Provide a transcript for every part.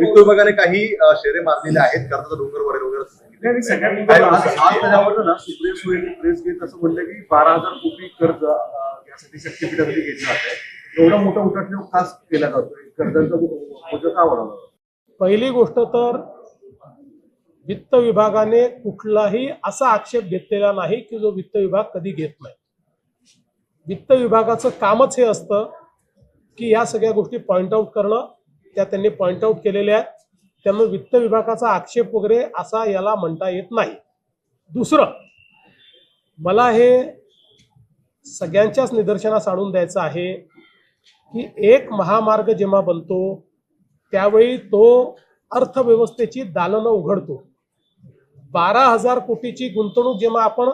वित्त विभागाने काही शेरे मारलेले आहेत. कर्जाचा डोंगर वगैरे वगैरे असं प्रेस घेत म्हणलं की बारा हजार कोटी कर्ज यासाठी शक्तीपीठासाठी घेतलं जात एवढा मोठा उठाठेव खास केला जातोय. कर्जांचा बोजा का वाढवला जातो? पहिली गोष्ट तर वित्त विभागाने कुठलाही असा आक्षेप घेतलेला नाही की जो वित्त विभाग कधी घेत नाही. वित्त विभागाचं कामच हे असतं की या सगळ्या गोष्टी पॉइंट आऊट करणं त्या त्यांनी पॉइंट आऊट केलेल्या आहेत. त्यामुळे वित्त विभागाचा आक्षेप वगैरे असा याला म्हणता येत नाही. दुसरं मला हे सगळ्यांच्याच निदर्शनास आणून द्यायचं आहे की एक महामार्ग जेव्हा बनतो त्यावेळी तो अर्थव्यवस्थेची दालनं उघडतो. बारा हजार कोटीची गुंतवणूक जेव्हा आपण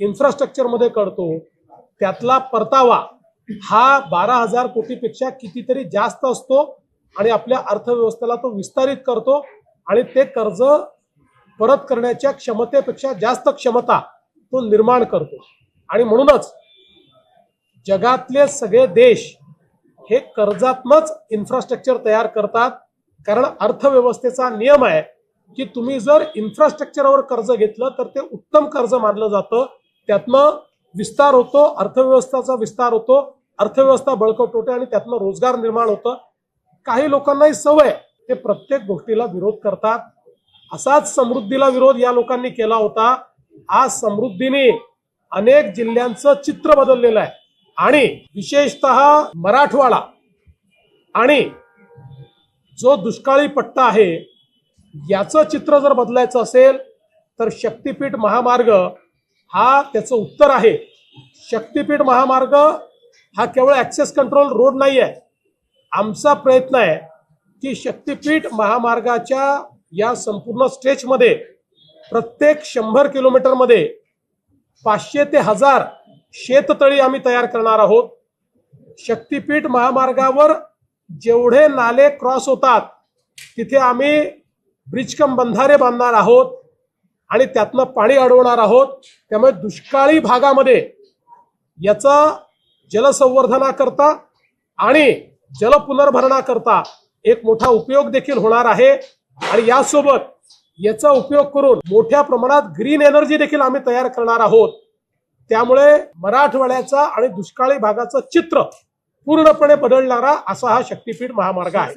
इन्फ्रास्ट्रक्चरमध्ये करतो त्यातला परतावा हा बारा हजार कोटीपेक्षा कितीतरी जास्त असतो. आणि आपल्या अर्थव्यवस्थेला तो विस्तारित करतो आणि ते कर्ज परत करण्याच्या क्षमतेपेक्षा जास्त क्षमता तो निर्माण करतो. आणि म्हणूनच जगातले सगळे देश हे कर्जातनच इन्फ्रास्ट्रक्चर तयार करतात. कारण अर्थव्यवस्थेचा नियम आहे की तुम्ही जर इन्फ्रास्ट्रक्चरवर कर्ज घेतलं तर ते उत्तम कर्ज मानलं जातं. त्यातनं विस्तार होतो अर्थव्यवस्थेचा विस्तार होतो अर्थव्यवस्था बळकट होते आणि त्यातनं रोजगार निर्माण होतं. काही लोकांनाही सवय ते प्रत्येक गोष्टीला विरोध करतात. असाच समृद्धीला विरोध या लोकांनी केला होता. आज समृद्धीने अनेक जिल्ह्यांचं चित्र बदललेलं आहे. आणि विशेषतः मराठवाडा आणि जो दुष्काळी पट्टा आहे याचं चित्र जर बदलायचं असेल तर शक्तीपीठ महामार्ग हा त्याचं उत्तर आहे. शक्तीपीठ महामार्ग हा केवळ ऍक्सेस कंट्रोल रोड नाही आहे आमचा प्रयत्न आहे की शक्तीपीठ महामार्गाच्या या संपूर्ण स्ट्रेचमध्ये प्रत्येक शंभर किलोमीटरमध्ये पाचशे ते हजार शेततळी आम्ही तयार करणार आहोत. शक्तीपीठ महामार्गावर जेवढे नाले क्रॉस होतात तिथे आम्ही ब्रिजकम बंधारे बांधणार आहोत आणि त्यातनं पाणी अडवणार आहोत. त्यामुळे दुष्काळी भागामध्ये याचा जलसंवर्धनाकरता आणि जलपुनर्भरणाकरता एक मोठा उपयोग देखील होणार आहे. आणि यासोबत याचा उपयोग करून मोठ्या प्रमाणात ग्रीन एनर्जी देखील आम्ही तयार करणार आहोत. त्यामुळे मराठवाड्याचा आणि दुष्काळी भागाचं चित्र पूर्णपणे बदलणारा असा हा शक्तीपीठ महामार्ग आहे.